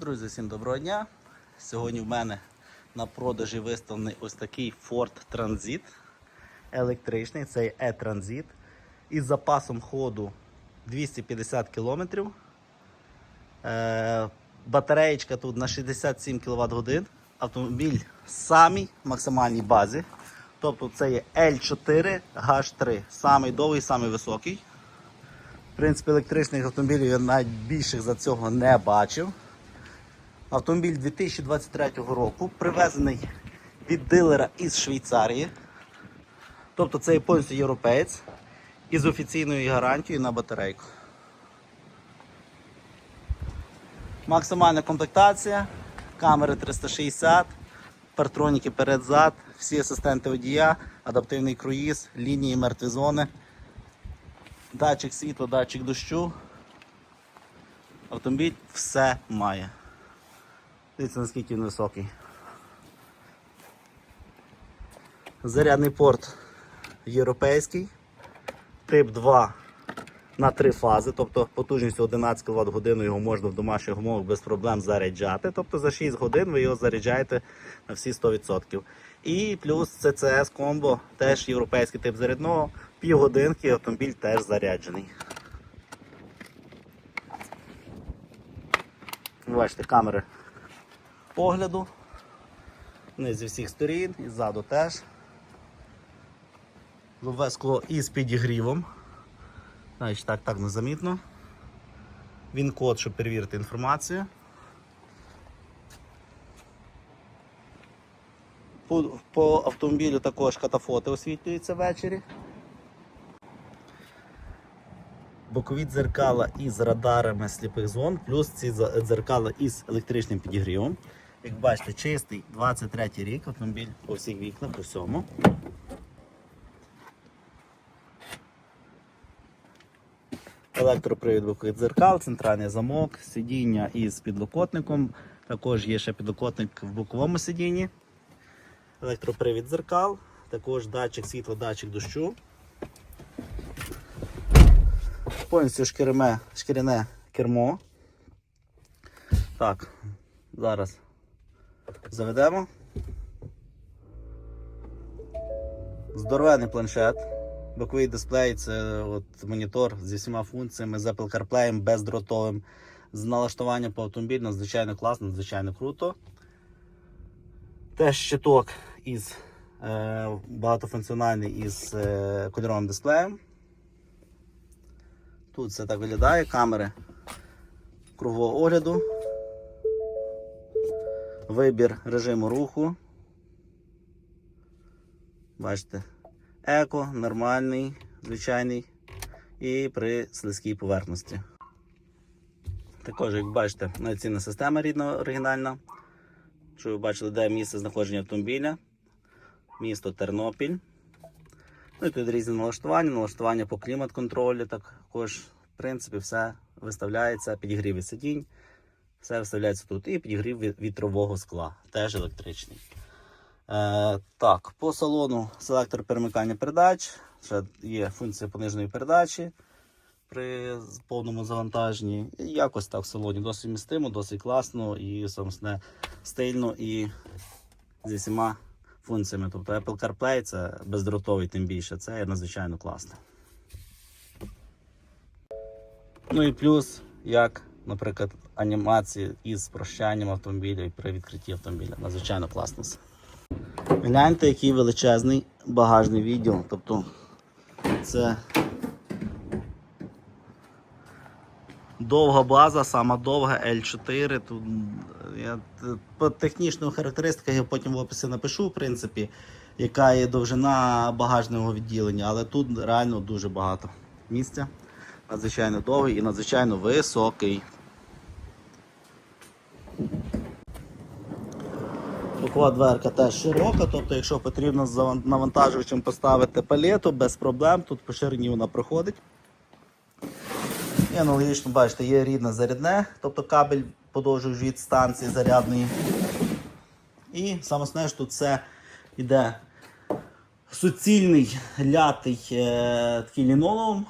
Друзі, всім доброго дня. Сьогодні в мене на продажі виставлений ось такий Ford Transit електричний, цей e-Transit із запасом ходу 250 км. Е, батареєчка тут на 67 кВт годин. Автомобіль в самій максимальній базі. Тобто це є L4 H3, самий довгий, самий високий. В принципі, електричних автомобілів я навіть більших за цього не бачив. Автомобіль 2023 року привезений від дилера із Швейцарії. Тобто це є повністю європеєць із офіційною гарантією на батарейку. Максимальна комплектація, камери 360, партроніки перед-зад, всі асистенти водія, адаптивний круїз, лінії мертві зони, датчик світла, датчик дощу. Автомобіль все має. Дивіться, наскільки він високий. Зарядний порт європейський. Тип 2 на 3 фази, тобто потужністю 11 кВт годину його можна в домашніх умовах без проблем заряджати. Тобто за 6 годин ви його заряджаєте на всі 100%. І плюс CCS комбо, теж європейський тип зарядного, півгодинки автомобіль теж заряджений. Бачите, камери погляду. Не зі всіх сторін, і ззаду теж. Лове скло із підігрівом. Значить, так, так незамітно. Він код, щоб перевірити інформацію. По, по автомобілю також катафоти освітлюються ввечері. Бокові дзеркала із радарами сліпих зон, плюс ці дзеркала із електричним підігрівом. Як бачите, чистий 23 рік автомобіль по всіх вікнах, по всьому. Електропривід бокових дзеркал, центральний замок, сидіння із підлокотником. Також є ще підлокотник в боковому сидінні. Електропривід дзеркал, також датчик світла, датчик дощу. Повністю шкіряне, шкіряне кермо. Так, зараз заведемо. Здоровений планшет. Боковий дисплей це от монітор зі всіма функціями, з Apple CarPlay, бездротовим, з налаштуванням по автомобілю, надзвичайно класно, надзвичайно круто. Теж щиток із е, багатофункціональний із е, кольоровим дисплеєм. Тут все так виглядає, камери кругового огляду, вибір режиму руху. Бачите, еко, нормальний, звичайний і при слизькій поверхності. Також, як бачите, навігаційна система рідна оригінальна. Що ви бачили, де місце знаходження автомобіля, місто Тернопіль. Ну і тут різні налаштування, налаштування по клімат-контролю, також, в принципі, все виставляється, підігрів сидінь, все виставляється тут. І підігрів вітрового скла, теж електричний. Е, так, по салону селектор перемикання передач, ще є функція пониженої передачі при повному завантаженні. І якось так в салоні досить містимо, досить класно і собственно, стильно і зі всіма функціями. Тобто Apple CarPlay це бездротовий, тим більше, це надзвичайно класно. Ну і плюс, як, наприклад, анімації із прощанням автомобіля і при відкритті автомобіля. Надзвичайно класно. Гляньте, який величезний багажний відділ. Тобто це довга база, сама довга L4. Тут я по технічним характеристикам я потім в описі напишу, в принципі, яка є довжина багажного відділення, але тут реально дуже багато місця. Надзвичайно довгий і надзвичайно високий. Бокова дверка теж широка, тобто, якщо потрібно з навантажувачем поставити палету, без проблем, тут по ширині вона проходить. І аналогічно, бачите, є рідне зарядне, тобто кабель подовжуєш від станції зарядної. І саме основне, що тут все йде суцільний лятий е, такий лінолеум,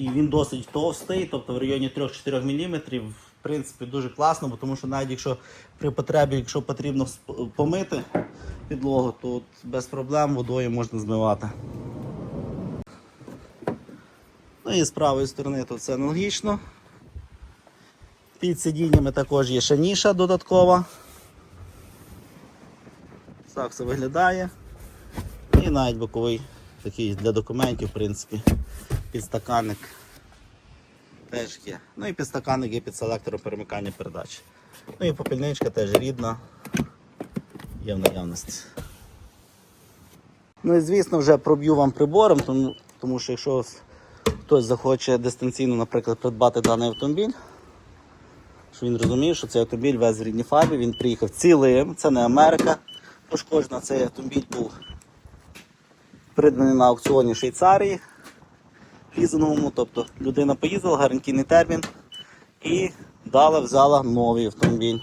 і він досить товстий, тобто в районі 3-4 мм в принципі дуже класно, бо тому що навіть якщо при потребі, якщо потрібно помити підлогу, то без проблем водою можна змивати. Ну і з правої сторони тут все аналогічно. Під сидіннями також є ще ніша додаткова. Так все виглядає. І навіть боковий такий для документів, в принципі, підстаканник теж є. Ну і підстаканник є під селектором перемикання передач. Ну і попільничка теж рідна, є в наявності. Ну і звісно, вже проб'ю вам прибором, тому, тому що якщо хтось захоче дистанційно, наприклад, придбати даний автомобіль, що він розумів, що цей автомобіль весь в рідній фарбі, він приїхав цілим, це не Америка. Пошкоджена, цей автомобіль був придбаний на аукціоні Швейцарії лізинговому, тобто людина поїздила, гарантійний термін і дала, взяла новий автомобіль.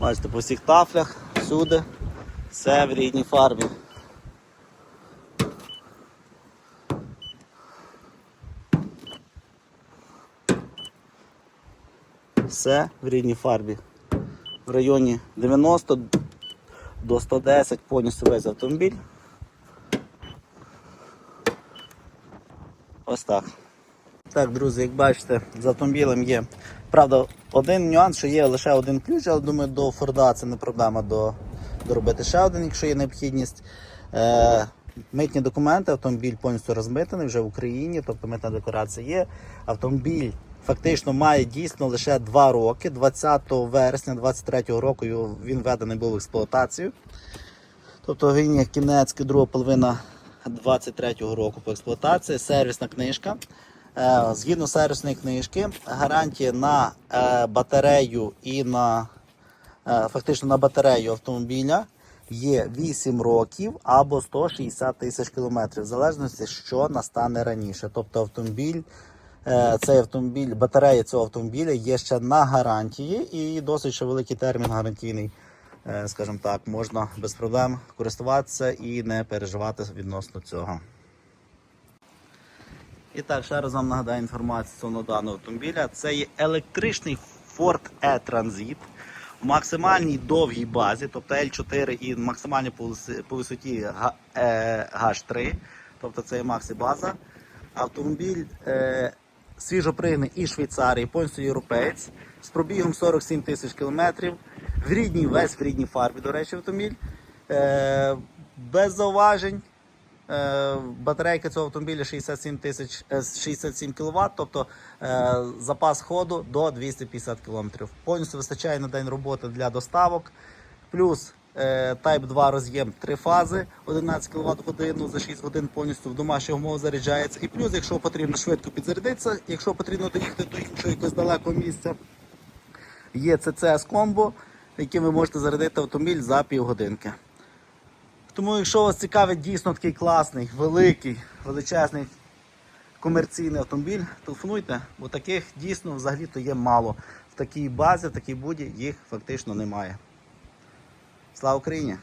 Бачите, по всіх тафлях, всюди, все в рідній фарбі. Все в рідній фарбі. В районі 90 до 110 повністю весь автомобіль. Ось так. Друзі, як бачите, з автомобілем є. Правда, один нюанс, що є лише один ключ, але думаю, до Форда це не проблема до, доробити ще один, якщо є необхідність. Е, митні документи, автомобіль повністю розмитаний вже в Україні, тобто митна декларація є. Автомобіль фактично має дійсно лише 2 роки. 20 вересня 2023 року він введений був в експлуатацію. Тобто він є кінець, друга половина 23-го року по експлуатації, сервісна книжка. Е, Згідно сервісної книжки, гарантія на е, батарею і на е, фактично на батарею автомобіля є 8 років або 160 тисяч кілометрів, в залежності, що настане раніше. Тобто автомобіль, цей автомобіль, батарея цього автомобіля є ще на гарантії і досить великий термін гарантійний. Е, скажімо так, можна без проблем користуватися і не переживати відносно цього. І так, ще раз вам нагадаю інформацію стосовно даного автомобіля. Це є електричний Ford E-Transit в максимальній довгій базі, тобто L4 і максимальній по висоті е, H3, тобто це є максі-база. Автомобіль е, свіжопригнаний із Швейцарії, повністю європеєць, з пробігом 47 тисяч кілометрів, в рідній, весь в рідній фарбі, до речі, автомобіль. Е, без зауважень. Е, Батарейка цього автомобіля 67 тисяч е, 67 кВт, тобто е, запас ходу до 250 км. Повністю вистачає на день роботи для доставок. Плюс е, Type 2 роз'єм 3 фази, 11 кВт годину за 6 годин повністю в домашніх умовах заряджається. І плюс, якщо потрібно швидко підзарядитися, якщо потрібно доїхати до іншого якогось далекого місця, є CCS комбо, яким ви можете зарядити автомобіль за півгодинки. Тому, якщо вас цікавить дійсно такий класний, великий, величезний комерційний автомобіль, телефонуйте, бо таких дійсно взагалі-то є мало. В такій базі, в такій буді їх фактично немає. Слава Україні!